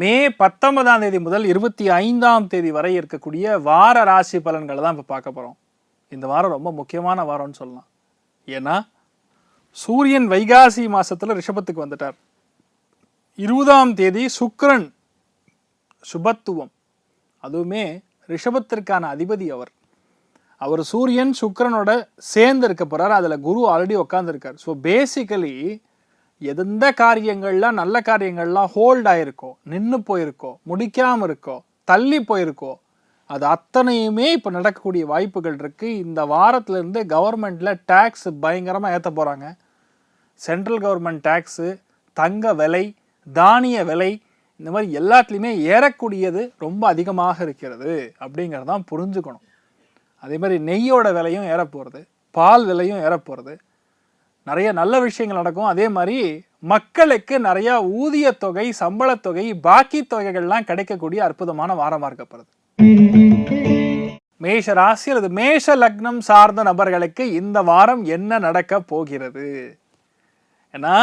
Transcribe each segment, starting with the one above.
மே பத்தொன்பதாம் தேதி முதல் இருபத்தி ஐந்தாம் தேதி வரை இருக்கக்கூடிய வார ராசி பலன்களை தான் இப்போ பார்க்க போகிறோம் இந்த வாரம் ரொம்ப முக்கியமான வாரம்னு சொல்லலாம். ஏன்னா சூரியன் வைகாசி மாதத்தில் ரிஷபத்துக்கு வந்துட்டார். இருபதாம் தேதி சுக்ரன் சுபத்துவம். அதுவுமே ரிஷபத்திற்கான அதிபதி அவர். அவர் சூரியன் சுக்கரனோட சேர்ந்து இருக்க போகிறார் அதில் குரு ஆல்ரெடி உட்காந்துருக்கார் ஸோ பேசிக்கலி எந்த காரியங்கள்லாம் நல்ல காரியங்கள்லாம் ஹோல்ட் ஆயிருக்கோ நின்று போயிருக்கோ முடிக்காமல் இருக்கோ தள்ளி போயிருக்கோ அது அத்தனையுமே இப்போ நடக்கக்கூடிய வாய்ப்புகள் இருக்குது இந்த வாரத்துலேருந்து கவர்மெண்ட்டில் டேக்ஸ் பயங்கரமாக ஏற்ற போகிறாங்க சென்ட்ரல் கவர்மெண்ட் டேக்ஸு தங்க விலை தானிய விலை இந்த மாதிரி எல்லாத்துலேயுமே ஏறக்கூடியது ரொம்ப அதிகமாக இருக்கிறது அப்படிங்கிறதான் புரிஞ்சுக்கணும். அதே மாதிரி நெய்யோட விலையும் ஏறப்போகிறது பால் விலையும் ஏறப்போகிறது நிறைய நல்ல விஷயங்கள் நடக்கும். அதே மாதிரி மக்களுக்கு நிறைய ஊதிய தொகை சம்பளத் தொகை பாக்கி தொகைகள்லாம் கிடைக்கக்கூடிய அற்புதமான வாரமாக இருக்கப்படுது மேஷ ராசி அல்லது மேஷ லக்னம் சார்ந்த நபர்களுக்கு இந்த வாரம் என்ன நடக்க போகிறது? ஏன்னா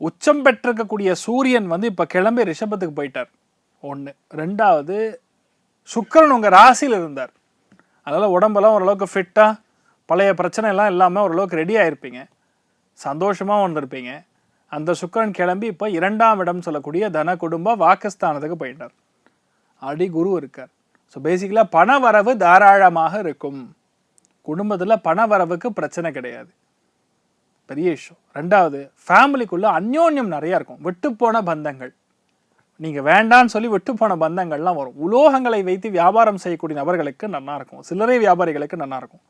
உச்சம் பெற்றிருக்கக்கூடிய சூரியன் வந்து இப்போ கிளம்பி ரிஷபத்துக்கு போயிட்டார். ஒன்று ரெண்டாவது சுக்கிரன் உங்கள் ராசியில் இருந்தார். அதனால் உடம்பெல்லாம் ஓரளவுக்கு ஃபிட்டாக பழைய பிரச்சனை எல்லாம் இல்லாமல் ஓரளவுக்கு ரெடி ஆகிருப்பீங்க சந்தோஷமாக வந்திருப்பீங்க அந்த சுக்கிரன் கிளம்பி இப்போ இரண்டாம் இடம் சொல்லக்கூடிய தன குடும்ப வாக்குஸ்தானத்துக்கு போயிட்டார். அடி குரு இருக்கார். ஸோ பேசிக்கலாக பண வரவு தாராளமாக இருக்கும். குடும்பத்தில் பண வரவுக்கு பிரச்சனை கிடையாது. பெரிய விஷயம் ரெண்டாவது ஃபேமிலிக்குள்ளே அந்யோன்யம் நிறையா இருக்கும். விட்டுப்போன பந்தங்கள். நீங்கள் வேண்டான்னு சொல்லி விட்டுப்போன பந்தங்கள்லாம் வரும். உலோகங்களை வைத்து வியாபாரம் செய்யக்கூடிய நபர்களுக்கு நல்லாயிருக்கும் சில்லறை வியாபாரிகளுக்கு நல்லாயிருக்கும்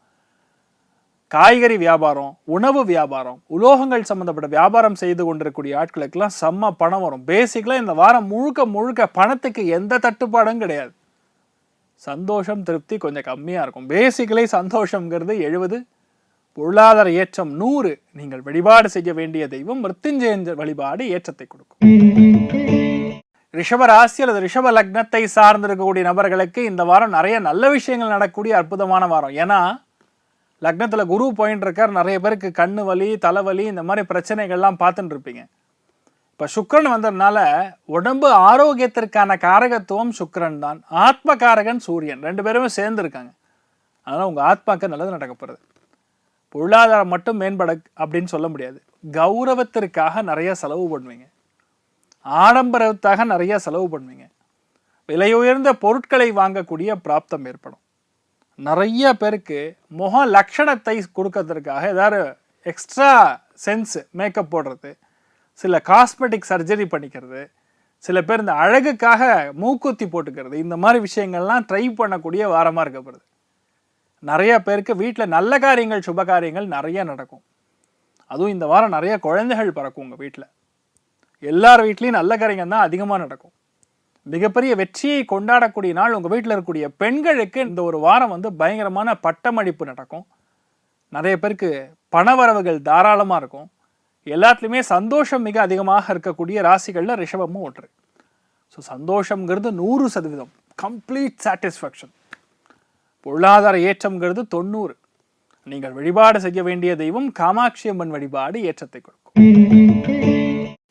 காய்கறி வியாபாரம் உணவு வியாபாரம் உலோகங்கள் சம்மந்தப்பட்ட வியாபாரம் செய்து கொண்டிருக்கக்கூடிய ஆட்களுக்கெல்லாம் செம்ம பணம் வரும். பேசிக்கலாக இந்த வாரம் முழுக்க முழுக்க பணத்துக்கு எந்த தட்டுப்பாடும் கிடையாது. சந்தோஷம் திருப்தி கொஞ்சம் கம்மியாக இருக்கும். பேசிக்கலி சந்தோஷங்கிறது எழுபது பொருளாதார ஏற்றம் நூறு. நீங்கள் வழிபாடு செய்ய வேண்டிய தெய்வம் மிருத்யுஞ்சய வழிபாடு ஏற்றத்தை கொடுக்கும். ரிஷப ராசி அல்லது ரிஷப லக்னத்தை சார்ந்திருக்கக்கூடிய நபர்களுக்கு இந்த வாரம் நிறைய நல்ல விஷயங்கள் நடக்கக்கூடிய அற்புதமான வாரம். ஏன்னா லக்னத்தில் குரு போயின்னு இருக்கார் நிறைய பேருக்கு கண்ணு வலி தலைவலி இந்த மாதிரி பிரச்சனைகள்லாம் பார்த்துட்டு இருப்பீங்க. இப்போ சுக்கரன் வந்ததுனால உடம்பு ஆரோக்கியத்திற்கான காரகத்துவம் சுக்கரன் தான். ஆத்ம காரகன் சூரியன். ரெண்டு பேருமே சேர்ந்துருக்காங்க அதனால் உங்கள் ஆத்மாக்கு நல்லது நடக்கப்படுறது பொருளாதாரம் மட்டும் மேம்பட அப்படின்னு சொல்ல முடியாது. கௌரவத்திற்காக நிறைய செலவு பண்ணுவீங்க. ஆடம்பரத்துக்காக நிறைய செலவு பண்ணுவீங்க. விலையுயர்ந்த பொருட்களை வாங்கக்கூடிய பிராப்தம் ஏற்படும். நிறைய பேருக்கு முக லட்சணத்தை கொடுக்கறதுக்காக ஏதாவது எக்ஸ்ட்ரா சென்ஸ் மேக்கப் போடுறது சில காஸ்மெட்டிக் சர்ஜரி பண்ணிக்கிறது சில பேர் இந்த அழகுக்காக மூக்குத்தி போட்டுக்கிறது இந்த மாதிரி விஷயங்கள்லாம் ட்ரை பண்ணக்கூடிய வாரமாக இருக்கப்படுது நிறைய பேருக்கு வீட்டில் நல்ல காரியங்கள் சுப காரியங்கள் நிறைய நடக்கும். அதுவும் இந்த வாரம் நிறைய குழந்தைகள் பிறக்கும் உங்கள் வீட்டில் எல்லார் வீட்லேயும் நல்ல காரியங்கள் தான் அதிகமாக நடக்கும். மிகப்பெரிய வெற்றியை கொண்டாடக்கூடிய நாள் உங்கள் வீட்டில் இருக்கக்கூடிய பெண்களுக்கு இந்த ஒரு வாரம் வந்து பயங்கரமான பட்டமளிப்பு நடக்கும். நிறைய பேருக்கு பணவரவுகள் தாராளமாக இருக்கும். எல்லாத்துலேயுமே சந்தோஷம் மிக அதிகமாக இருக்கக்கூடிய ராசிகளில் ரிஷபமும் ஒன்று. ஸோ சந்தோஷங்கிறது நூறு சதவீதம். கம்ப்ளீட் சாட்டிஸ்ஃபேக்ஷன் பொருளாதார ஏற்றம்ங்கிறது தொண்ணூறு. நீங்கள் வழிபாடு செய்ய வேண்டிய தெய்வம் காமாட்சி அம்மன் வழிபாடு ஏற்றத்தை கொடுக்கும்.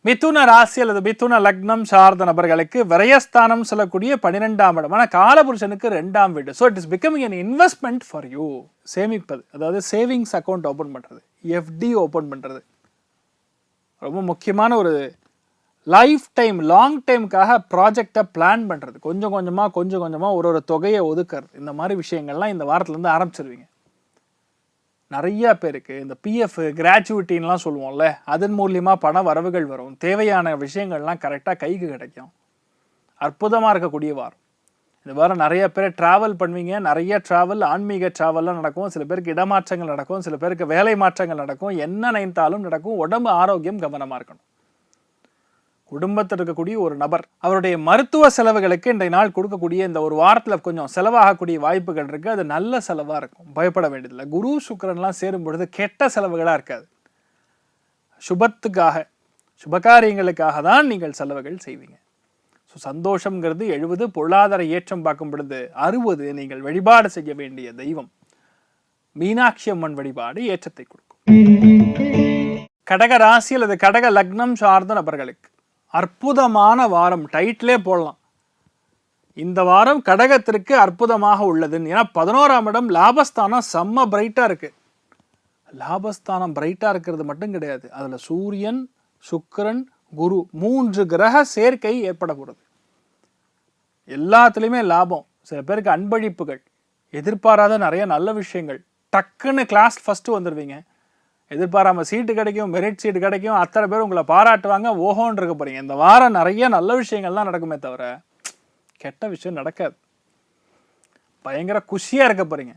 மிதுன ராசி அல்லது மிதுன லக்னம் சார்ந்த நபர்களுக்கு விரயஸ்தானம் சொல்லக்கூடிய பன்னிரெண்டாம் இடமான காலபுருஷனுக்கு ரெண்டாம் வீடு. So it is becoming an investment for you சேமிப்பது அதாவது சேவிங்ஸ் அக்கௌண்ட் ஓப்பன் பண்ணுறது எஃப்டி ஓப்பன் பண்ணுறது ரொம்ப முக்கியமான ஒரு லைஃப் டைம் லாங் டைமுக்காக ப்ராஜெக்டை பிளான் பண்ணுறது கொஞ்சம் கொஞ்சமாக கொஞ்சம் கொஞ்சமாக ஒரு ஒரு தொகையை ஒதுக்கிறது. இந்த மாதிரி விஷயங்கள்லாம் இந்த வாரத்துலேருந்து ஆரம்பிச்சிருவீங்க. நிறைய பேருக்கு இந்த பிஎஃப் கிராச்சுவிட்டின்லாம் சொல்லுவோம்ல அதன் மூலியமாக பண வரவுகள் வரும். தேவையான விஷயங்கள்லாம் கரெக்டாக கைக்கு கிடைக்கும். அற்புதமாக இருக்கக்கூடிய வாரம். இந்த வாரம் நிறைய பேர் ட்ராவல் பண்ணுவீங்க. நிறைய ட்ராவல் ஆன்மீக ட்ராவல்லாம் நடக்கும். சில பேருக்கு இடமாற்றங்கள் நடக்கும். சில பேருக்கு வேலை மாற்றங்கள் நடக்கும். என்ன நினைத்தாலும் நடக்கும். உடம்பு ஆரோக்கியம் கவனமாக இருக்கணும். குடும்பத்தில் இருக்கக்கூடிய ஒரு நபர் அவருடைய மருத்துவ செலவுகளுக்கு இன்றைய நாள் கொடுக்கக்கூடிய இந்த ஒரு வாரத்தில் கொஞ்சம் செலவாகக்கூடிய வாய்ப்புகள் இருக்குது அது நல்ல செலவாக இருக்கும். பயப்பட வேண்டியதில்லை. குரு சுக்கிரன்லாம் சேரும் பொழுது கெட்ட செலவுகளாக இருக்காது. சுபத்துக்காக சுபகாரியங்களுக்காக தான் நீங்கள் செலவுகள் செய்வீங்க. ஸோ சந்தோஷங்கிறது எழுபது பொருளாதார ஏற்றம் பார்க்கும் பொழுது அறுபது நீங்கள் வழிபாடு செய்ய வேண்டிய தெய்வம். மீனாட்சி அம்மன் வழிபாடு ஏற்றத்தை கொடுக்கும். கடக ராசி அல்லது கடக லக்னம் சார்ந்த நபர்களுக்கு அற்புதமான வாரம். டைட்டிலே போடலாம். இந்த வாரம் கடகத்திற்கு அற்புதமாக உள்ளது. ஏன்னா பதினோராம் இடம் லாபஸ்தானம் செம்ம பிரைட்டாக இருக்கு. லாபஸ்தானம் பிரைட்டாக இருக்கிறது மட்டும் கிடையாது. அதில் சூரியன் சுக்கிரன் குரு மூன்று கிரக சேர்க்கை ஏற்பட போகிறது எல்லாத்துலேயுமே லாபம். சில பேருக்கு அன்பழிப்புகள் எதிர்பாராத நிறைய நல்ல விஷயங்கள். டக்குன்னு கிளாஸ் ஃபஸ்ட்டு வந்துடுவீங்க எதிர்பாராம சீட்டு கிடைக்கும் மெரிட் சீட்டு கிடைக்கும் அத்தனை பேர் உங்களை பாராட்டுவாங்க ஓஹோன்னு இருக்க போறீங்க. இந்த வாரம் நிறைய நல்ல விஷயங்கள்லாம் நடக்குமே தவிர கெட்ட விஷயம் நடக்காது. பயங்கர குஷியாக இருக்க போறீங்க.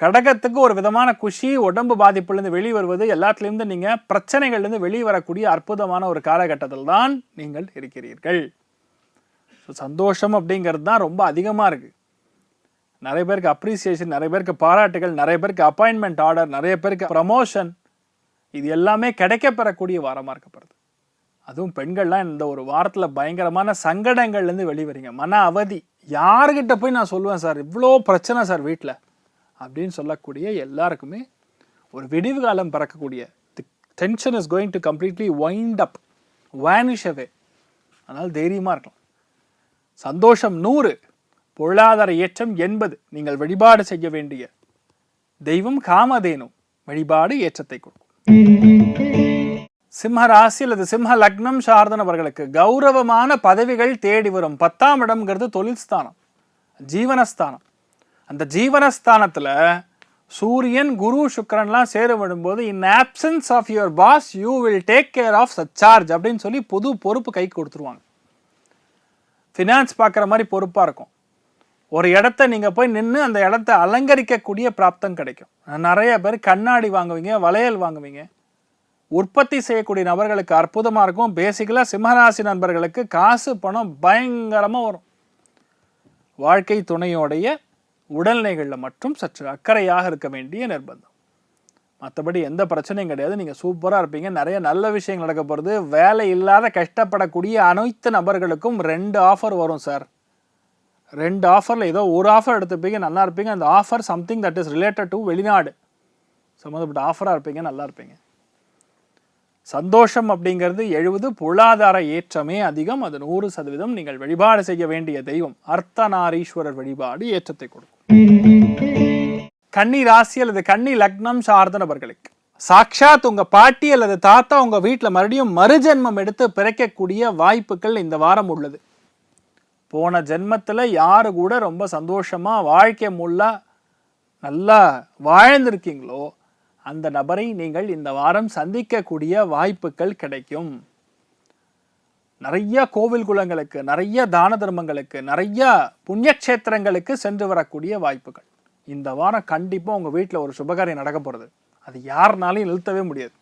கடகத்துக்கு ஒரு விதமான குஷி உடம்பு பாதிப்புலேருந்து வெளியே வருவது எல்லாத்துலேருந்து நீங்கள் பிரச்சனைகள்லேருந்து வெளியே வரக்கூடிய அற்புதமான ஒரு காலகட்டத்தில் தான் நீங்கள் இருக்கிறீர்கள். ஸோ சந்தோஷம் அப்படிங்கிறது தான் ரொம்ப அதிகமாக இருக்குது நிறைய பேருக்கு அப்ரிசியேஷன் நிறைய பேருக்கு பாராட்டுகள் நிறைய பேருக்கு அப்பாயின்மெண்ட் ஆர்டர் நிறைய பேருக்கு ப்ரமோஷன் இது எல்லாமே கிடைக்கப்பெறக்கூடிய வாரமாக இருக்கப்படுது அதுவும் பெண்கள்லாம் இந்த ஒரு வாரத்தில் பயங்கரமான சங்கடங்கள்லேருந்து வெளிவரீங்க மன அவதி. யாருக்கிட்ட போய் நான் சொல்லுவேன் சார் இவ்வளோ பிரச்சனை சார் வீட்டில் அப்படின்னு சொல்லக்கூடிய எல்லாருக்குமே ஒரு விடிவு காலம் பிறக்கக்கூடிய the tension is going to completely wind up vanish away அதனால் தைரியமாக இருக்கலாம். சந்தோஷம் நூறு பொருளாதார ஏற்றம் எண்பது. நீங்கள் வழிபாடு செய்ய வேண்டிய தெய்வம் காமதேனும் வழிபாடு ஏற்றத்தை கொடுக்கும். சிம்ம ராசி அல்லது சிம்ம லக்னம் சார்ந்தனவர்களுக்கு கௌரவமான பதவிகள் தேடி வரும். பத்தாம் இடம்ங்கிறது தொழில் ஸ்தானம் ஜீவனஸ்தானம். அந்த ஜீவனஸ்தானத்துல சூரியன் குரு சுக்கரன்லாம் சேர விடும்போது in options of your boss you will take care of such charge அப்படின்னு சொல்லி புது பொறுப்பு கை கொடுத்துருவாங்க. ஃபினான்ஸ் பார்க்குற மாதிரி பொறுப்பாக இருக்கும். ஒரு இடத்த நீங்கள் போய் நின்று அந்த இடத்த அலங்கரிக்கக்கூடிய பிராப்தம் கிடைக்கும். நிறைய பேர் கண்ணாடி வாங்குவீங்க வளையல் வாங்குவீங்க. உற்பத்தி செய்யக்கூடிய நபர்களுக்கு அற்புதமாக இருக்கும். பேசிக்கலாக சிம்மராசி நண்பர்களுக்கு காசு பணம் பயங்கரமாக வரும். வாழ்க்கை துணையோடைய உடல்நிலைகளில் மட்டும் சற்று அக்கறையாக இருக்க வேண்டிய நிர்பந்தம். மற்றபடி எந்த பிரச்சனையும் கிடையாது. நீங்கள் சூப்பராக இருப்பீங்க. நிறைய நல்ல விஷயங்கள் நடக்க போகிறது வேலை இல்லாத கஷ்டப்படக்கூடிய அனைத்து நபர்களுக்கும் ரெண்டு ஆஃபர் வரும் சார் ரெண்டு ஆஃபரில் ஏதோ ஒரு ஆஃபர் எடுத்துப்பீங்க நல்லா இருப்பீங்க. அந்த offer something that is related to வெளிநாடு. சம்மந்தப்பட்ட ஆஃபராக இருப்பீங்க நல்லா இருப்பீங்க. சந்தோஷம் அப்படிங்கிறது எழுபது பொருளாதார ஏற்றமே அதிகம். அது நூறு சதவீதம் நீங்கள் வழிபாடு செய்ய வேண்டிய தெய்வம். அர்த்தநாரீஸ்வரர் வழிபாடு ஏற்றத்தை கொடுக்கும். கன்னி ராசி அல்லது கன்னி லக்னம் சார்ந்த நபர்களுக்கு. சாக்ஷாத் உங்க பாட்டி அல்லது தாத்தா உங்க வீட்டில் மறுபடியும் மறுஜென்மம் எடுத்து பிறக்கக்கூடிய வாய்ப்புகள் இந்த வாரம் உள்ளது. போன ஜென்மத்தில் யாரு கூட ரொம்ப சந்தோஷமாக வாழ்க்கை முள்ள நல்லா வாழ்ந்திருக்கீங்களோ அந்த நபரை நீங்கள் இந்த வாரம் சந்திக்கக்கூடிய வாய்ப்புகள் கிடைக்கும். நிறைய கோவில் குலங்களுக்கு நிறைய தான தர்மங்களுக்கு நிறைய புண்ணியக்ஷேத்திரங்களுக்கு சென்று வரக்கூடிய வாய்ப்புகள். இந்த வாரம் கண்டிப்பாக உங்கள் வீட்டில் ஒரு சுபகாரியம் நடக்க போகிறது அது யாருனாலையும் நிறுத்தவே முடியாது.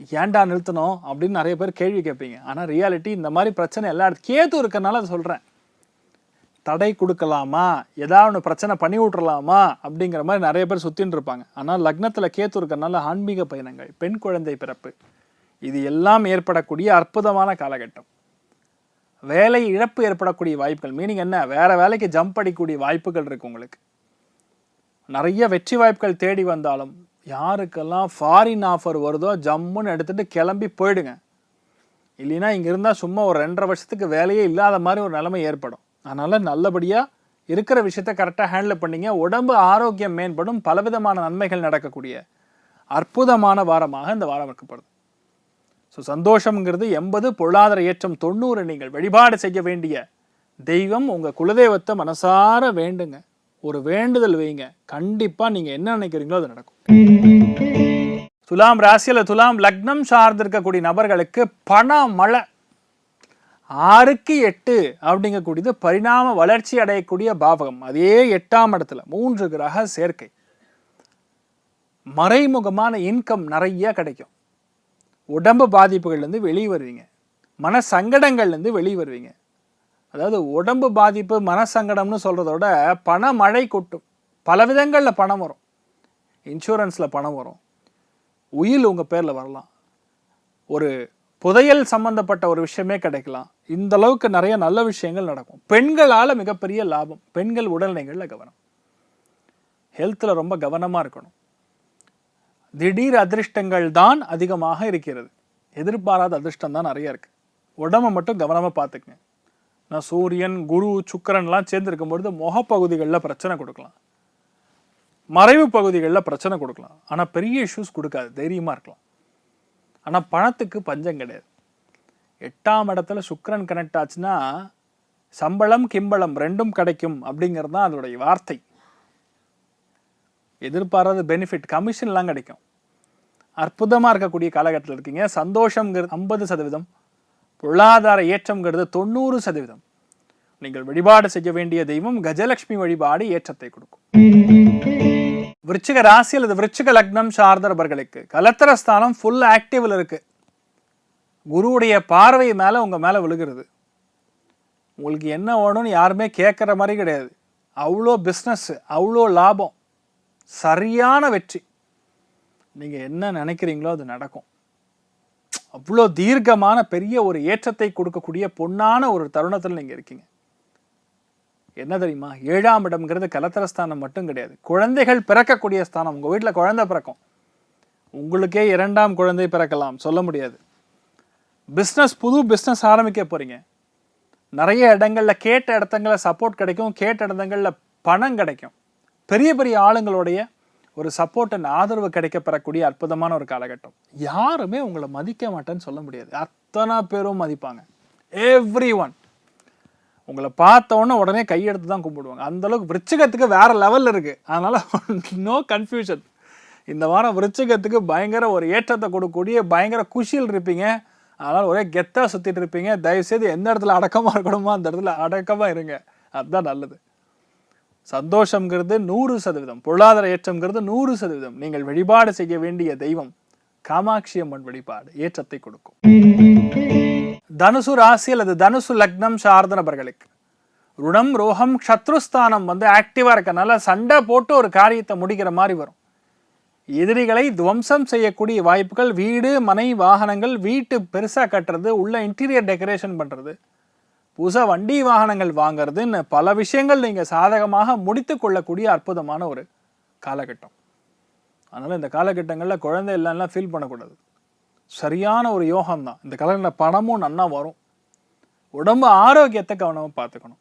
ஏன்டா நிறுத்தணும் அப்படின்னு நிறைய பேர் கேள்வி கேட்பீங்க. ஆனால் ரியாலிட்டி இந்த மாதிரி பிரச்சனை எல்லா இடத்து கேத்து இருக்கறனால அதை சொல்கிறேன் தடை கொடுக்கலாமா? ஏதாவது ஒன்று பிரச்சனை பண்ணி விட்றலாமா அப்படிங்கிற மாதிரி நிறைய பேர் சுற்றின்னு இருப்பாங்க. ஆனால் லக்னத்தில் கேத்து இருக்கறனால ஆன்மீக பயணங்கள் பெண் குழந்தை பிறப்பு இது எல்லாம் ஏற்படக்கூடிய அற்புதமான காலகட்டம். வேலை இழப்பு ஏற்படக்கூடிய வாய்ப்புகள் மீனிங் என்ன? வேற வேலைக்கு ஜம்ப் அடிக்கக்கூடிய வாய்ப்புகள் இருக்கு உங்களுக்கு. நிறைய வெற்றி வாய்ப்புகள் தேடி வந்தாலும் யாருக்கெல்லாம் ஃபாரின் ஆஃபர் வருதோ ஜம்முன்னு எடுத்துகிட்டு கிளம்பி போயிடுங்க. இல்லைன்னா இங்கே இருந்தால் சும்மா ஒரு ரெண்டரை வருஷத்துக்கு வேலையே இல்லாத மாதிரி ஒரு நிலைமை ஏற்படும். அதனால் நல்லபடியாக இருக்கிற விஷயத்த கரெக்டாக ஹேண்டில் பண்ணிங்க. உடம்பு ஆரோக்கியம் மேம்படும். பலவிதமான நன்மைகள் நடக்கக்கூடிய அற்புதமான வாரமாக இந்த வாரம் இருக்கப்படுது ஸோ சந்தோஷம்ங்கிறது எண்பது பொருளாதார ஏற்றம் தொண்ணூறு நீங்கள் வழிபாடு செய்ய வேண்டிய தெய்வம். உங்கள் குலதெய்வத்தை மனசார வேண்டுங்க. ஒரு வேண்டுதல் வைங்க. கண்டிப்பாக நீங்கள் என்ன நினைக்கிறீங்களோ அது நடக்கும். துலாம் ராசியில் துலாம் லக்னம் சார்ந்திருக்கக்கூடிய நபர்களுக்கு பண மழை. ஆறுக்கு எட்டு அப்படிங்கக்கூடியது பரிணாம வளர்ச்சி அடையக்கூடிய பாவகம். அதே எட்டாம் இடத்துல மூன்று கிரக சேர்க்கை. மறைமுகமான இன்கம் நிறைய கிடைக்கும். உடம்பு பாதிப்புகள்லேருந்து வெளியே வருவீங்க. மன சங்கடங்கள்லேருந்து வெளியே வருவீங்க. அதாவது உடம்பு பாதிப்பு மனசங்கடம்னு சொல்கிறத விட பண மழை கொட்டும். பல விதங்களில் பணம் வரும். இன்சூரன்ஸில் பணம் வரும். உயில் உங்கள் பேரில் வரலாம். ஒரு புதையல் சம்பந்தப்பட்ட ஒரு விஷயமே கிடைக்கலாம். இந்த அளவுக்கு நிறைய நல்ல விஷயங்கள் நடக்கும். பெண்களால் மிகப்பெரிய லாபம். பெண்கள் உடல்நிலைகளில் கவனம். ஹெல்த்தில் ரொம்ப கவனமாக இருக்கணும். திடீர் அதிர்ஷ்டங்கள் தான் அதிகமாக இருக்கிறது. எதிர்பாராத அதிர்ஷ்டம் தான் நிறைய இருக்குது உடம்ப மட்டும் கவனமாக பார்த்துக்குங்க. நான் சூரியன் குரு சுக்கரன்லாம் சேர்ந்து இருக்கும்பொழுது முகப்பகுதிகளில் பிரச்சனை கொடுக்கலாம். மறைவு பகுதிகளில் பிரச்சனை கொடுக்கலாம். ஆனால் பெரிய இஷ்யூஸ் கொடுக்காது. தைரியமாக இருக்கலாம். ஆனால் பணத்துக்கு பஞ்சம் கிடையாது. எட்டாம் இடத்துல சுக்கரன் கனெக்ட் ஆச்சுன்னா சம்பளம் கிம்பளம் ரெண்டும் கிடைக்கும் அப்படிங்கிறது தான் அதோடைய வார்த்தை. எதிர்பாராத பெனிஃபிட் கமிஷன்லாம் கிடைக்கும். அற்புதமாக இருக்கக்கூடிய காலகட்டத்தில் இருக்கீங்க. சந்தோஷங்கிறது ஐம்பது சதவீதம். பொருளாதார ஏற்றம்ங்கிறது தொண்ணூறு சதவீதம். நீங்கள் வழிபாடு செய்ய வேண்டிய தெய்வம் கஜலட்சுமி வழிபாடு ஏற்றத்தை கொடுக்கும். விருச்சிக ராசி அல்லது விருச்சிக லக்னம் சார்ந்த கலத்தர ஸ்தானம் ஃபுல் ஆக்டிவ்ல இருக்கு. குருவுடைய பார்வை மேல உங்க மேல விழுகிறது. உங்களுக்கு என்ன வேணும்னு யாருமே கேட்குற மாதிரி கிடையாது. அவ்வளோ பிஸ்னஸ் அவ்வளோ லாபம். சரியான வெற்றி. நீங்கள் என்ன நினைக்கிறீங்களோ அது நடக்கும். அவ்வளோ தீர்க்கமான பெரிய ஒரு ஏற்றத்தை கொடுக்கக்கூடிய பொன்னான ஒரு தருணத்தில் நீங்கள் இருக்கீங்க. என்ன தெரியுமா? ஏழாம் இடம்ங்கிறது கலத்திரஸ்தானம் மட்டும் கிடையாது. குழந்தைகள் பிறக்கக்கூடிய ஸ்தானம். உங்கள் வீட்டில் குழந்தை பிறக்கும். உங்களுக்கே இரண்டாம் குழந்தை பிறக்கலாம். சொல்ல முடியாது. பிஸ்னஸ் புது பிஸ்னஸ் ஆரம்பிக்க போகிறீங்க நிறைய இடங்களில் கேட்ட இடத்துங்களில் சப்போர்ட் கிடைக்கும். கேட்ட இடங்களில் பணம் கிடைக்கும். பெரிய பெரிய ஆளுங்களுடைய ஒரு சப்போர்ட் அண்ட் ஆதரவு கிடைக்க பெறக்கூடிய அற்புதமான ஒரு காலகட்டம். யாருமே உங்களை மதிக்க மாட்டேன்னு சொல்ல முடியாது. அத்தனை பேரும் மதிப்பாங்க. எவ்ரி ஒன் உங்களை பார்த்தவொன்னே உடனே கையெடுத்து தான் கும்பிடுவாங்க. அந்த அளவுக்கு விருச்சிகத்துக்கு வேற லெவலில் இருக்கு. அதனால நோ கன்ஃபியூஷன் இந்த வாரம் விருச்சிகத்துக்கு பயங்கர ஒரு ஏற்றத்தை கொடுக்கக்கூடிய பயங்கர குஷியில் இருப்பீங்க. அதனால் ஒரே கெத்தாக சுற்றிட்டு இருப்பீங்க. தயவுசெய்து எந்த இடத்துல அடக்கமாக இருக்கணுமோ அந்த இடத்துல அடக்கமாக இருங்க. அதுதான் நல்லது. சந்தோஷங்கிறது நூறு சதவீதம் பொருளாதார ஏற்றம்ங்கிறது நூறு சதவீதம். நீங்கள் வழிபாடு செய்ய வேண்டிய தெய்வம் காமாட்சி அம்மன் வழிபாடு ஏற்றத்தை கொடுக்கும். தனுசு ராசி அல்லது தனுசு லக்னம் சார்ந்த நபர்களுக்கு ருணம் ரோகம் சத்ருஸ்தானம் வந்து ஆக்டிவா இருக்கனால சண்டை போட்டு ஒரு காரியத்தை முடிக்கிற மாதிரி வரும். எதிரிகளை துவம்சம் செய்யக்கூடிய வாய்ப்புகள் வீடு மனை வாகனங்கள் வீட்டு பெருசா கட்டுறது உள்ள இன்டீரியர் டெக்கரேஷன் பண்றது புதுசா வண்டி வாகனங்கள் வாங்குறதுன்னு பல விஷயங்கள் நீங்கள் சாதகமாக முடித்து கொள்ளக்கூடிய அற்புதமான ஒரு காலகட்டம். அதனால் இந்த காலகட்டங்களில் குழந்தை இல்லைன்னா ஃபீல் பண்ணக்கூடாது. சரியான ஒரு யோகம் தான் இந்த காலகட்டத்தில் பணமும் நன்னா வரும். உடம்பு ஆரோக்கியத்தை கவனமாக பார்த்துக்கணும்.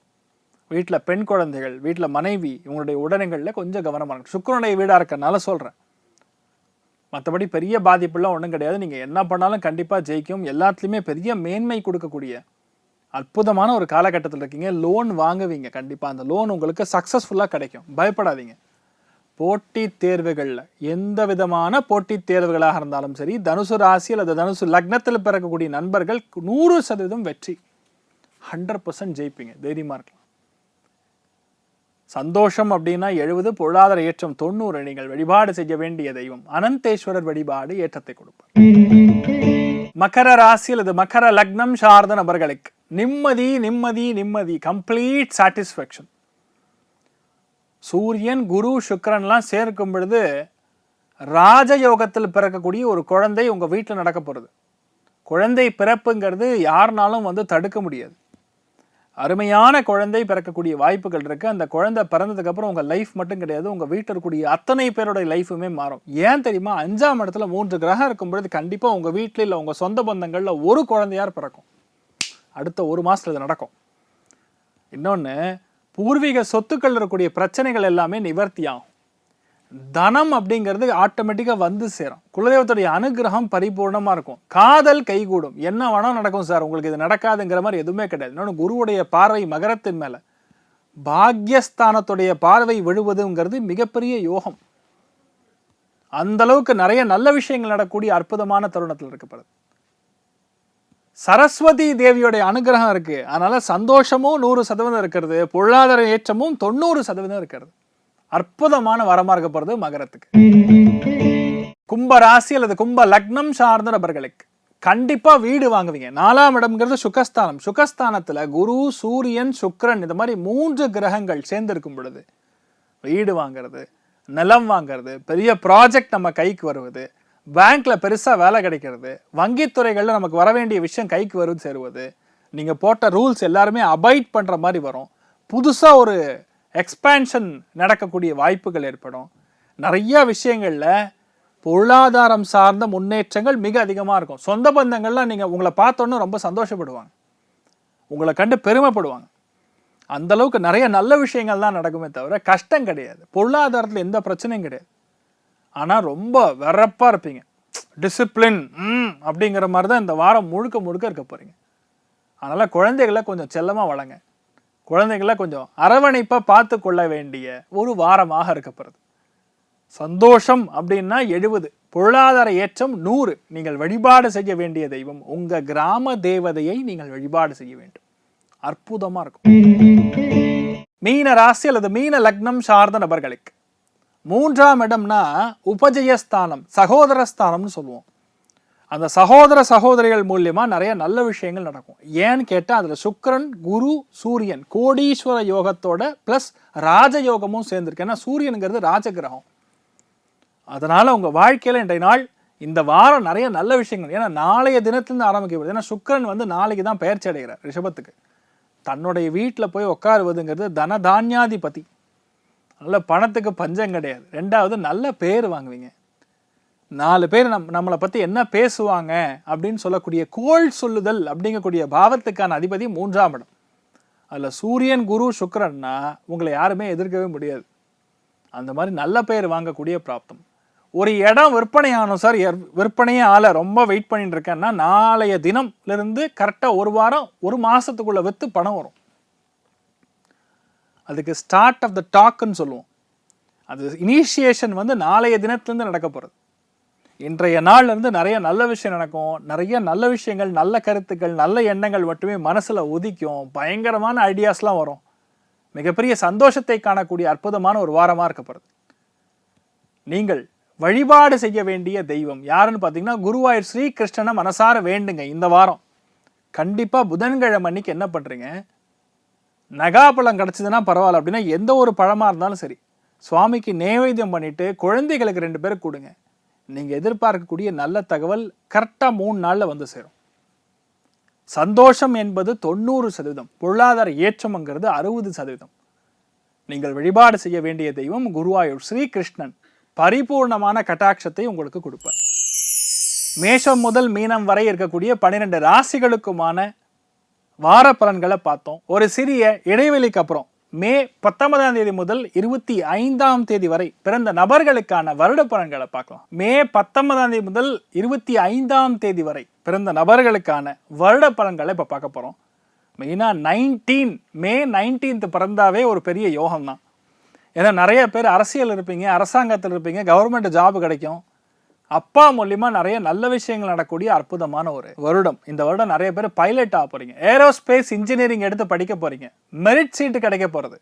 வீட்டில் பெண் குழந்தைகள் வீட்டில் மனைவி இவங்களுடைய உடனங்களில் கொஞ்சம் கவனமாக இருக்கணும். சுக்கரனுடைய வீடாக இருக்கிறனால சொல்கிறேன் மற்றபடி பெரிய பாதிப்புலாம் ஒன்றும் கிடையாது. நீங்கள் என்ன பண்ணாலும் கண்டிப்பாக ஜெயிக்கும். எல்லாத்துலேயுமே பெரிய மேன்மை கொடுக்கக்கூடிய அற்புதமான ஒரு காலகட்டத்தில் இருக்கீங்க. லோன் வாங்குவீங்க. கண்டிப்பாக அந்த லோன் உங்களுக்கு சக்ஸஸ்ஃபுல்லாக கிடைக்கும். பயப்படாதீங்க. போட்டித் தேர்வுகளில் எந்த விதமான போட்டித் தேர்வுகளாக இருந்தாலும் சரி தனுசு ராசி அல்லது தனுசு லக்னத்தில் பிறக்கக்கூடிய நண்பர்கள் நூறு சதவீதம் வெற்றி. ஹண்ட்ரட் பர்சன்ட் ஜெயிப்பீங்க. தைரியமாக இருக்கலாம். சந்தோஷம் அப்படின்னா எழுபது பொருளாதார ஏற்றம் தொண்ணூறு. நீங்கள் வழிபாடு செய்ய வேண்டிய தெய்வம். அனந்தேஸ்வரர் வழிபாடு ஏற்றத்தை கொடுப்பார். மகர ராசி அல்லது மகர லக்னம் சார்ந்த நபர்களுக்கு நிம்மதி நிம்மதி நிம்மதி கம்ப்ளீட் சாட்டிஸ்ஃபேக்ஷன் சூரியன் குரு சுக்கரன்லாம் சேர்க்கும் பொழுது ராஜயோகத்தில் பிறக்கக்கூடிய ஒரு குழந்தை உங்கள் வீட்டில் நடக்க போகிறது குழந்தை பிறப்புங்கிறது யாருனாலும் வந்து தடுக்க முடியாது. அருமையான குழந்தை பிறக்கக்கூடிய வாய்ப்புகள் இருக்குது அந்த குழந்தை பிறந்ததுக்கப்புறம் உங்கள் லைஃப் மட்டும் கிடையாது. உங்கள் வீட்டில் இருக்கக்கூடிய அத்தனை பேரோட லைஃபுமே மாறும். ஏன் தெரியுமா? அஞ்சாம் இடத்துல மூன்று கிரகம் இருக்கும் பொழுது கண்டிப்பாக உங்கள் வீட்டில் இல்லை உங்கள் சொந்த பந்தங்களில் ஒரு குழந்தையார் பிறக்கும். அடுத்த ஒரு மாதத்தில் இது நடக்கும். இன்னொன்று பூர்வீக சொத்துக்கள் இருக்கக்கூடிய பிரச்சனைகள் எல்லாமே நிவர்த்தியாகும். தனம் அப்படிங்கிறது ஆட்டோமேட்டிக்காக வந்து சேரும். குலதெய்வத்துடைய அனுகிரகம் பரிபூர்ணமாக இருக்கும். காதல் கைகூடும். என்ன வேணால் நடக்கும் சார் உங்களுக்கு இது நடக்காதுங்கிற மாதிரி எதுவுமே கிடையாது. இன்னொன்று குருவுடைய பார்வை மகரத்தின் மேலே. பாக்யஸ்தானத்துடைய பார்வை விழுவதுங்கிறது மிகப்பெரிய யோகம். அந்த அளவுக்கு நிறைய நல்ல விஷயங்கள் நடக்கக்கூடிய அற்புதமான தருணத்தில் இருக்கப்படுது. சரஸ்வதி தேவியோடைய அனுகிரகம் இருக்கு. அதனால சந்தோஷமும் நூறு சதவீதம் இருக்கிறது. பொருளாதார ஏற்றமும் தொண்ணூறு சதவீதம் இருக்கிறது. அற்புதமான வரமா இருக்கப்படுறது மகரத்துக்கு. கும்ப ராசி அல்லது கும்ப லக்னம் சார்ந்த நபர்களுக்கு கண்டிப்பா வீடு வாங்குவீங்க. நாலாம் இடம்ங்கிறது சுகஸ்தானம். சுகஸ்தானத்துல குரு சூரியன் சுக்ரன் இந்த மாதிரி மூன்று கிரகங்கள் சேர்ந்திருக்கும் பொழுது வீடு வாங்குறது நிலம் வாங்குறது பெரிய ப்ராஜெக்ட் நம்ம கைக்கு வருவது பேங்க்ல பெருசா வேலை கிடைக்கிறது. வங்கித்துறைகளில் நமக்கு வர வேண்டிய விஷயம் கைக்கு வரும் சேருவது. நீங்க போட்ட ரூல்ஸ் எல்லாருமே அபாய்ட் பண்ற மாதிரி வரும். புதுசா ஒரு எக்ஸ்பேன்ஷன் நடக்கக்கூடிய வாய்ப்புகள் ஏற்படும். நிறைய விஷயங்களில் பொருளாதாரம் சார்ந்த முன்னேற்றங்கள் மிக அதிகமாக இருக்கும். சொந்த பந்தங்கள்லாம் நீங்கள் உங்களை பார்த்தோன்னு ரொம்ப சந்தோஷப்படுவாங்க. உங்களை கண்டு பெருமைப்படுவாங்க. அந்த அளவுக்கு நிறைய நல்ல விஷயங்கள் தான் நடக்குமே தவிர கஷ்டம் கிடையாது. பொருளாதாரத்தில் எந்த பிரச்சனையும் கிடையாது. ஆனால் ரொம்ப வெறப்பாக இருப்பீங்க. டிசிப்ளின் ம் அப்படிங்கிற மாதிரி தான் இந்த வாரம் முழுக்க முழுக்க இருக்க போகிறீங்க அதனால் குழந்தைகளை கொஞ்சம் செல்லமாக வளங்க. குழந்தைகளை கொஞ்சம் அரவணைப்பாக பார்த்து கொள்ள வேண்டிய ஒரு வாரமாக இருக்கப்படுது சந்தோஷம் அப்படின்னா எழுபது பொருளாதார ஏற்றம் நூறு. நீங்கள் வழிபாடு செய்ய வேண்டிய தெய்வம். உங்கள் கிராம தேவதையை நீங்கள் வழிபாடு செய்ய வேண்டும். அற்புதமாக இருக்கும். மீன ராசி அல்லது மீன லக்னம் சார்ந்த நபர்களுக்கு மூன்றாம் இடம்னா உபஜயஸ்தானம் சகோதரஸ்தானம்னு சொல்லுவோம். அந்த சகோதர சகோதரிகள் மூலியமாக நிறைய நல்ல விஷயங்கள் நடக்கும். ஏன்னு கேட்டால் அதில் சுக்கிரன் குரு சூரியன் கோடீஸ்வர யோகத்தோட ப்ளஸ் ராஜயோகமும் சேர்ந்துருக்கு. ஏன்னா சூரியனுங்கிறது ராஜகிரகம். அதனால் உங்கள் வாழ்க்கையில் இன்றைய நாள் இந்த வாரம் நிறைய நல்ல விஷயங்கள். ஏன்னா நாளைய தினத்திலிருந்து ஆரம்பிக்கப்படுது. ஏன்னா சுக்கிரன் வந்து நாளைக்கு தான் பயிற்சி அடைகிறார் ரிஷபத்துக்கு. தன்னுடைய வீட்டில் போய் உட்காருவதுங்கிறது தன தானியாதிபதி நல்ல பணத்துக்கு பஞ்சம் கிடையாது. ரெண்டாவது நல்ல பேர் வாங்குவீங்க. நாலு பேர் நம் நம்மளை பற்றி என்ன பேசுவாங்க அப்படின்னு சொல்லக்கூடிய கோள் சொல்லுதல் அப்படிங்கக்கூடிய பாவத்துக்கான அதிபதி மூன்றாம் இடம். அதில் சூரியன் குரு சுக்கரன்னா உங்களை யாருமே எதிர்க்கவே முடியாது. அந்த மாதிரி நல்ல பேர் வாங்கக்கூடிய பிராப்தம். ஒரு இடம் விற்பனை ஆகணும் சார் எர்- விற்பனையே ஆளை ரொம்ப வெயிட் பண்ணிட்டு இருக்கேன்னா நாளைய தினம்லேருந்து கரெக்டாக ஒரு வாரம் ஒரு மாதத்துக்குள்ளே விற்று பணம் வரும். அதுக்கு ஸ்டார்ட் ஆஃப் த டாக்குன்னு சொல்லுவோம். அது இனிஷியேஷன் வந்து நாளைய தினத்துலேருந்து நடக்க போகிறது இன்றைய நாள்லேருந்து நிறைய நல்ல விஷயம் நடக்கும். நிறைய நல்ல விஷயங்கள் நல்ல கருத்துக்கள் நல்ல எண்ணங்கள் மட்டுமே மனசில் உதிக்கும். பயங்கரமான ஐடியாஸ்லாம் வரும். மிகப்பெரிய சந்தோஷத்தை காணக்கூடிய அற்புதமான ஒரு வாரமாக இருக்கப்படுது நீங்கள் வழிபாடு செய்ய வேண்டிய தெய்வம் யாருன்னு பார்த்தீங்கன்னா குருவாயூர் ஸ்ரீகிருஷ்ணனை மனசார வேண்டுங்க இந்த வாரம். கண்டிப்பாக புதன்கிழமை அன்னைக்கு என்ன பண்ணுறீங்க நகாப்பழம் கிடச்சிதுன்னா பரவாயில்ல. அப்படின்னா எந்த ஒரு பழமாக இருந்தாலும் சரி. சுவாமிக்கு நைவேத்தியம் பண்ணிட்டு குழந்தைகளுக்கு ரெண்டு பேருக்கு கொடுங்க. நீங்கள் எதிர்பார்க்கக்கூடிய நல்ல தகவல் கரெக்டாக மூணு நாளில் வந்து சேரும். சந்தோஷம் என்பது தொண்ணூறு சதவீதம். பொருளாதார ஏற்றம்ங்கிறது அறுபது சதவீதம். நீங்கள் வழிபாடு செய்ய வேண்டிய தெய்வம் குருவாயூர் ஸ்ரீகிருஷ்ணன். பரிபூர்ணமான கட்டாட்சத்தை உங்களுக்கு கொடுப்பார். மேஷம் முதல் மீனம் வரை இருக்கக்கூடிய பன்னிரெண்டு ராசிகளுக்குமான வார பலன்களை பார்த்தோம். ஒரு சிறிய இடைவெளிக்கு அப்புறம் மே பத்தொன்பதாம் தேதி முதல் இருபத்தி ஐந்தாம் தேதி வரை பிறந்த நபர்களுக்கான வருட பலன்களை பார்க்கலாம். மே பத்தொன்பதாம் தேதி முதல் இருபத்தி ஐந்தாம் தேதி வரை பிறந்த நபர்களுக்கான வருட பலன்களை இப்போ பார்க்க போகிறோம் மெயினாக நைன்டீன் மே நைன்டீன்த் பிறந்தாவே ஒரு பெரிய யோகம் தான் ஏன்னா நிறைய பேர் அரசியல் இருப்பீங்க அரசாங்கத்தில் இருப்பீங்க கவர்மெண்ட் ஜாப் கிடைக்கும். அப்பா மூலியமா நிறைய நல்ல விஷயங்கள் நடக்கக்கூடிய அற்புதமான ஒரு வருடம். இந்த வருடம் நிறைய பேர் பைலட் ஆக போறீங்க. ஏரோஸ்பேஸ் இன்ஜினியரிங் எடுத்து படிக்க போறீங்க. மெரிட் சீட்டு கிடைக்க போறது.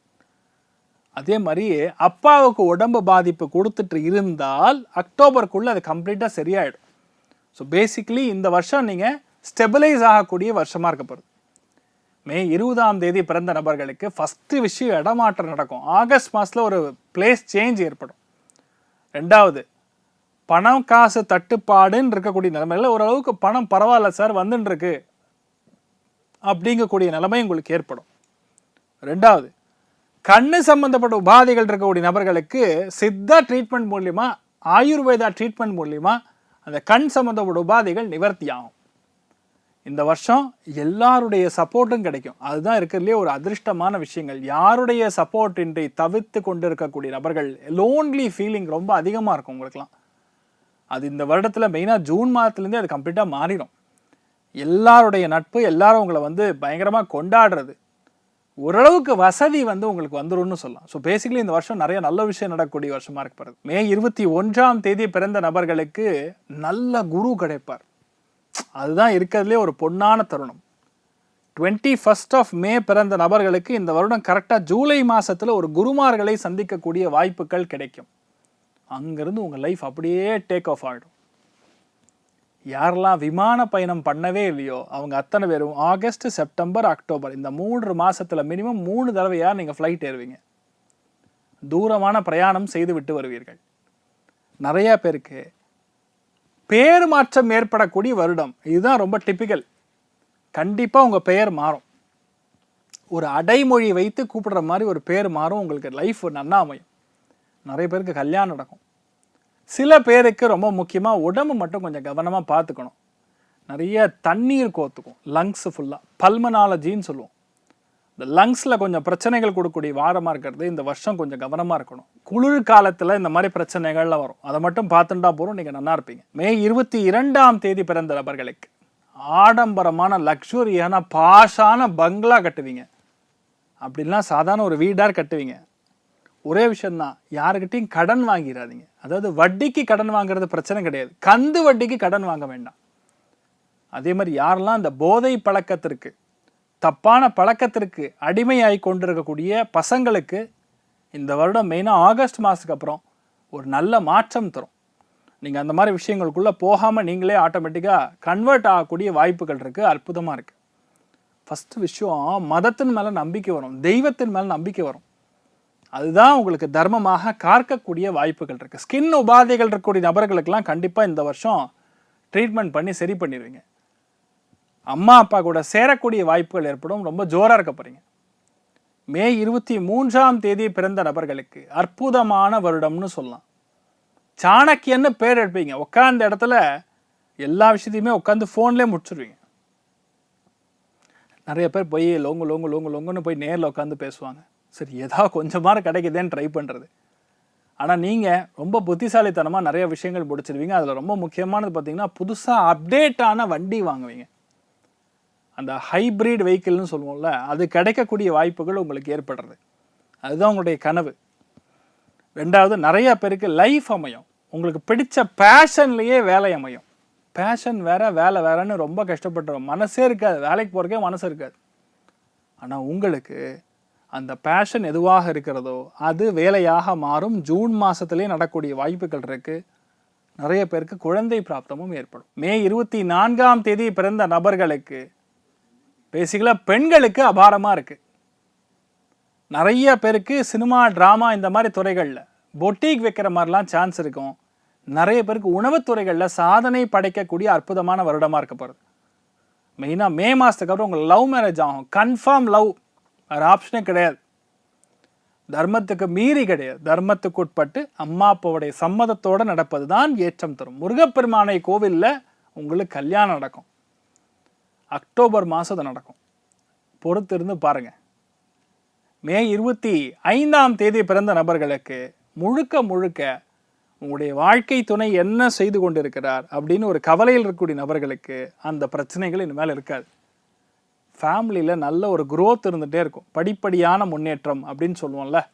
அதே மாதிரி அப்பாவுக்கு உடம்பு பாதிப்பு கொடுத்துட்டு இருந்தால் அக்டோபருக்குள்ள அது கம்ப்ளீட்டாக சரியாயிடும். ஸோ பேசிக்கலி இந்த வருஷம் நீங்கள் ஸ்டெபிலைஸ் ஆகக்கூடிய வருஷமாக இருக்க போகுது மே இருபதாம் தேதி பிறந்த நபர்களுக்கு ஃபஸ்ட்டு விஷயம் இடமாற்றம் நடக்கும். ஆகஸ்ட் மாதத்தில் ஒரு பிளேஸ் சேஞ்ச் ஏற்படும். ரெண்டாவது பணம் காசு தட்டுப்பாடுன்னு இருக்கக்கூடிய நிலைமையில் ஓரளவுக்கு பணம் பரவாயில்ல சார் வந்துன்னுருக்கு அப்படிங்கக்கூடிய நிலைமை உங்களுக்கு ஏற்படும். ரெண்டாவது கண்ணு சம்பந்தப்பட்ட உபாதைகள் இருக்கக்கூடிய நபர்களுக்கு சித்தா ட்ரீட்மெண்ட் மூலியமா ஆயுர்வேதா ட்ரீட்மெண்ட் மூலியமாக அந்த கண் சம்மந்தப்பட்ட உபாதைகள் நிவர்த்தி ஆகும். இந்த வருஷம் எல்லாருடைய சப்போர்ட்டும் கிடைக்கும். அதுதான் இருக்கிறதுலே ஒரு அதிர்ஷ்டமான விஷயங்கள். யாருடைய சப்போர்ட் இன்றி தவிர்த்து கொண்டு இருக்கக்கூடிய நபர்கள் லோன்லி ஃபீலிங் ரொம்ப அதிகமாக இருக்கும் உங்களுக்குலாம் அது இந்த வருடத்தில் மெயினாக ஜூன் மாதத்துலேருந்தே அது கம்ப்ளீட்டாக மாறிடும் எல்லாருடைய நட்பு எல்லாரும் உங்களை வந்து பயங்கரமாக கொண்டாடுறது. ஓரளவுக்கு வசதி வந்து உங்களுக்கு வந்துடும்னு சொல்லலாம். ஸோ பேசிக்கலி இந்த வருஷம் நிறைய நல்ல விஷயம் நடக்கக்கூடிய வருஷமாக இருக்கப்படுது மே இருபத்தி ஒன்றாம் தேதி பிறந்த நபர்களுக்கு நல்ல குரு கிடைப்பார். அதுதான் இருக்கிறதுலே ஒரு பொன்னான தருணம். டுவெண்ட்டி ஃபஸ்ட் ஆஃப் மே பிறந்த நபர்களுக்கு இந்த வருடம் கரெக்டாக ஜூலை மாதத்தில் ஒரு குருமார்களை சந்திக்கக்கூடிய வாய்ப்புகள் கிடைக்கும். அங்கேருந்து உங்கள் லைஃப் அப்படியே டேக் ஆஃப் ஆகிடும் யாரெல்லாம் விமான பயணம் பண்ணவே இல்லையோ அவங்க அத்தனை பேரும் ஆகஸ்ட் செப்டம்பர் அக்டோபர் இந்த மூன்று மாதத்தில் மினிமம் மூணு தடவையாக நீங்கள் ஃப்ளைட் ஏறுவீங்க. தூரமான பிரயாணம் செய்து விட்டு வருவீர்கள். நிறைய பேருக்கு பேர் மாற்றம் ஏற்படக்கூடிய வருடம். இதுதான் ரொம்ப டிப்பிக்கல் கண்டிப்பாக உங்கள் பெயர் மாறும். ஒரு அடைமொழி வைத்து கூப்பிடுற மாதிரி ஒரு பேர் மாறும். உங்களுக்கு லைஃப் நன்னா அமையும். நிறைய பேருக்கு கல்யாணம் நடக்கும். சில பேருக்கு ரொம்ப முக்கியமாக உடம்பு மட்டும் கொஞ்சம் கவனமாக பார்த்துக்கணும். நிறைய தண்ணீர் கோத்துக்கும் லங்ஸ் ஃபுல்லாக பல்மனாலஜின்னு சொல்லுவோம். இந்த லங்ஸில் கொஞ்சம் பிரச்சனைகள் கொடுக்கக்கூடிய வாரமாக இருக்கிறது இந்த வருஷம் கொஞ்சம் கவனமாக இருக்கணும். குளிர் காலத்தில் இந்த மாதிரி பிரச்சனைகள்லாம் வரும். அதை மட்டும் பார்த்துட்டா போகிறோம் நீங்கள் நல்லா இருப்பீங்க. மே இருபத்தி இரண்டாம் தேதி பிறந்த நபர்களுக்கு ஆடம்பரமான லக்ஸுரியான பாஷான பங்களா கட்டுவீங்க. அப்படிலாம் சாதாரண ஒரு வீடார் கட்டுவீங்க. ஒரே விஷயம்தான். யாருக்கிட்டையும் கடன் வாங்கிடாதீங்க அதாவது வட்டிக்கு கடன் வாங்குறது பிரச்சனை கிடையாது. கந்து வட்டிக்கு கடன் வாங்க வேண்டாம். அதே மாதிரி யாரெல்லாம் இந்த போதை பழக்கத்திற்கு தப்பான பழக்கத்திற்கு அடிமையாகி கொண்டிருக்கக்கூடிய பசங்களுக்கு இந்த வருடம் மெயினாக ஆகஸ்ட் மாதத்துக்கு அப்புறம் ஒரு நல்ல மாற்றம் தரும். நீங்கள் அந்த மாதிரி விஷயங்களுக்குள்ளே போகாமல் நீங்களே ஆட்டோமேட்டிக்காக கன்வெர்ட் ஆகக்கூடிய வாய்ப்புகள் இருக்குது அற்புதமாக இருக்குது ஃபஸ்ட்டு விஷயம் மதத்தின் மேலே நம்பிக்கை வரும். தெய்வத்தின் மேலே நம்பிக்கை வரும். அதுதான் உங்களுக்கு தர்மமாக காக்கக்கூடிய வாய்ப்புகள் இருக்குது ஸ்கின் உபாதைகள் இருக்கக்கூடிய நபர்களுக்கெல்லாம் கண்டிப்பாக இந்த வருஷம் ட்ரீட்மெண்ட் பண்ணி சரி பண்ணிடுவீங்க. அம்மா அப்பா கூட சேரக்கூடிய வாய்ப்புகள் ஏற்படும். ரொம்ப ஜோராக இருக்க போகிறீங்க மே இருபத்தி மூன்றாம் தேதி பிறந்த நபர்களுக்கு அற்புதமான வருடம்னு சொல்லலாம். சாணக்கியன்னு பேர் எடுப்பீங்க. உட்காந்த இடத்துல எல்லா விஷயத்தையுமே உட்காந்து ஃபோன்லேயே முடிச்சிடுவீங்க நிறைய பேர் போய் லோங்கு லோங்கு லோங்கு லோங்குன்னு போய் நேரில் உட்காந்து பேசுவாங்க. சரி ஏதாவது கொஞ்சமாக கிடைக்குதேன்னு ட்ரை பண்ணுறது ஆனால் நீங்கள் ரொம்ப புத்திசாலித்தனமாக நிறைய விஷயங்கள் பிடிச்சிருவீங்க அதில் ரொம்ப முக்கியமானது பார்த்தீங்கன்னா புதுசாக அப்டேட்டான வண்டி வாங்குவீங்க. அந்த ஹைப்ரிட் வெஹிக்கிள்னு சொல்லுவோம்ல அது கிடைக்கக்கூடிய வாய்ப்புகள் உங்களுக்கு ஏற்படுறது. அதுதான் உங்களுடைய கனவு. ரெண்டாவது நிறைய பேருக்கு லைஃப் அமையும். உங்களுக்கு பிடிச்ச பேஷன்லேயே வேலை அமையும். பேஷன் வேற வேலை வேறன்னு ரொம்ப கஷ்டப்பட்டுரும் மனசே இருக்காது. வேலைக்கு போகிறக்கே மனசு இருக்காது. ஆனால் உங்களுக்கு அந்த பேஷன் எதுவாக இருக்கிறதோ அது வேலையாக மாறும். ஜூன் மாதத்துலேயே நடக்கூடிய வாய்ப்புகள் இருக்குது நிறைய பேருக்கு குழந்தை பிராப்தமும் ஏற்படும். மே இருபத்தி நான்காம் தேதி பிறந்த நபர்களுக்கு பேசிக்கலாக பெண்களுக்கு அபாரமாக இருக்குது நிறைய பேருக்கு சினிமா ட்ராமா இந்த மாதிரி துறைகளில் பொட்டிக் வைக்கிற மாதிரிலாம் சான்ஸ் இருக்கும். நிறைய பேருக்கு உணவுத் துறைகளில் சாதனை படைக்கக்கூடிய அற்புதமான வருடமாக இருக்க போகிறது மெயினாக மே மாதத்துக்கு அப்புறம் உங்களுக்கு லவ் மேரேஜ் ஆகும். கன்ஃபார்ம் லவ் வேறு ஆப்ஷனே கிடையாது. தர்மத்துக்கு மீறி கிடையாது. தர்மத்துக்கு உட்பட்டு அம்மா அப்பாவுடைய சம்மதத்தோடு நடப்பது தான் ஏற்றம் தரும். முருகப்பெருமானை கோவிலில் உங்களுக்கு கல்யாணம் நடக்கும். அக்டோபர் மாதம் நடக்கும். பொறுத்து இருந்து பாருங்கள் மே இருபத்தி ஐந்தாம் தேதி பிறந்த நபர்களுக்கு முழுக்க முழுக்க உங்களுடைய வாழ்க்கை துணை என்ன செய்து கொண்டிருக்கிறார் அப்படின்னு ஒரு கவலையில் இருக்கக்கூடிய நபர்களுக்கு அந்த பிரச்சனைகள் இனிமேல் இருக்காது. ஃபேமிலியில் நல்ல ஒரு குரோத் இருந்துகிட்டே இருக்கும். படிப்படியான முன்னேற்றம் அப்படின்னு சொல்லுவோம்ல.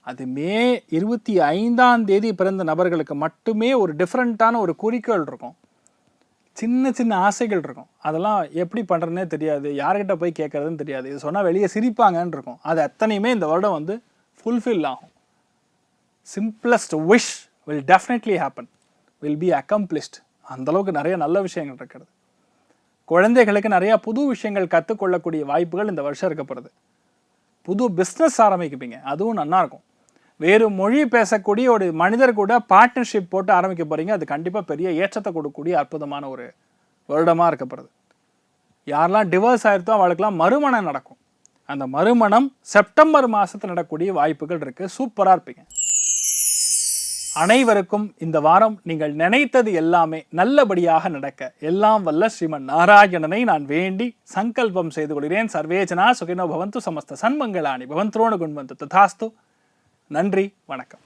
அது மே இருபத்தி ஐந்தாம் தேதி பிறந்த நபர்களுக்கு மட்டுமே ஒரு டிஃப்ரெண்ட்டான ஒரு குறிக்கோள் இருக்கும். சின்ன சின்ன ஆசைகள் இருக்கும். அதெல்லாம் எப்படி பண்ணுறதுனே தெரியாது. யார்கிட்ட போய் கேட்குறதுன்னு தெரியாது. இது சொன்னால் வெளியே சிரிப்பாங்கன்னு இருக்கும். அது அத்தனையுமே இந்த வருடம் வந்து ஃபுல்ஃபில் ஆகும். Simplest wish will definitely happen will be accomplished அந்தளவுக்கு நிறைய நல்ல விஷயங்கள் இருக்கிறது. குழந்தைகளுக்கு நிறையா புது விஷயங்கள் கற்றுக்கொள்ளக்கூடிய வாய்ப்புகள் இந்த வருஷம் இருக்கப்படுது புது பிஸ்னஸ் ஆரம்பிக்குப்பீங்க அதுவும் நல்லாயிருக்கும். வேறு மொழி பேசக்கூடிய ஒரு மனிதர் கூட பார்ட்னர்ஷிப் போட்டு ஆரம்பிக்க போகிறீங்க அது கண்டிப்பாக பெரிய ஏற்றத்தை கொடுக்கக்கூடிய அற்புதமான ஒரு வருடமாக இருக்கப்படுது யாரெல்லாம் டிவோர்ஸ் ஆயிருத்தோ அவளுக்கெல்லாம் மறுமணம் நடக்கும். அந்த மறுமணம் செப்டம்பர் மாதத்தில் நடக்கக்கூடிய வாய்ப்புகள் இருக்குது சூப்பராக இருப்பீங்க. அனைவருக்கும் இந்த வாரம் நீங்கள் நினைத்தது எல்லாமே நல்லபடியாக நடக்க. எல்லாம் வல்ல ஸ்ரீமன் நாராயணனை நான் வேண்டி சங்கல்பம் செய்து கொள்கிறேன். சர்வேஜனா சுகினோ பவந்து சமஸ்த சன்மங்களானி பவந்த்ரோண குண்வந்து ததாஸ்து. நன்றி வணக்கம்.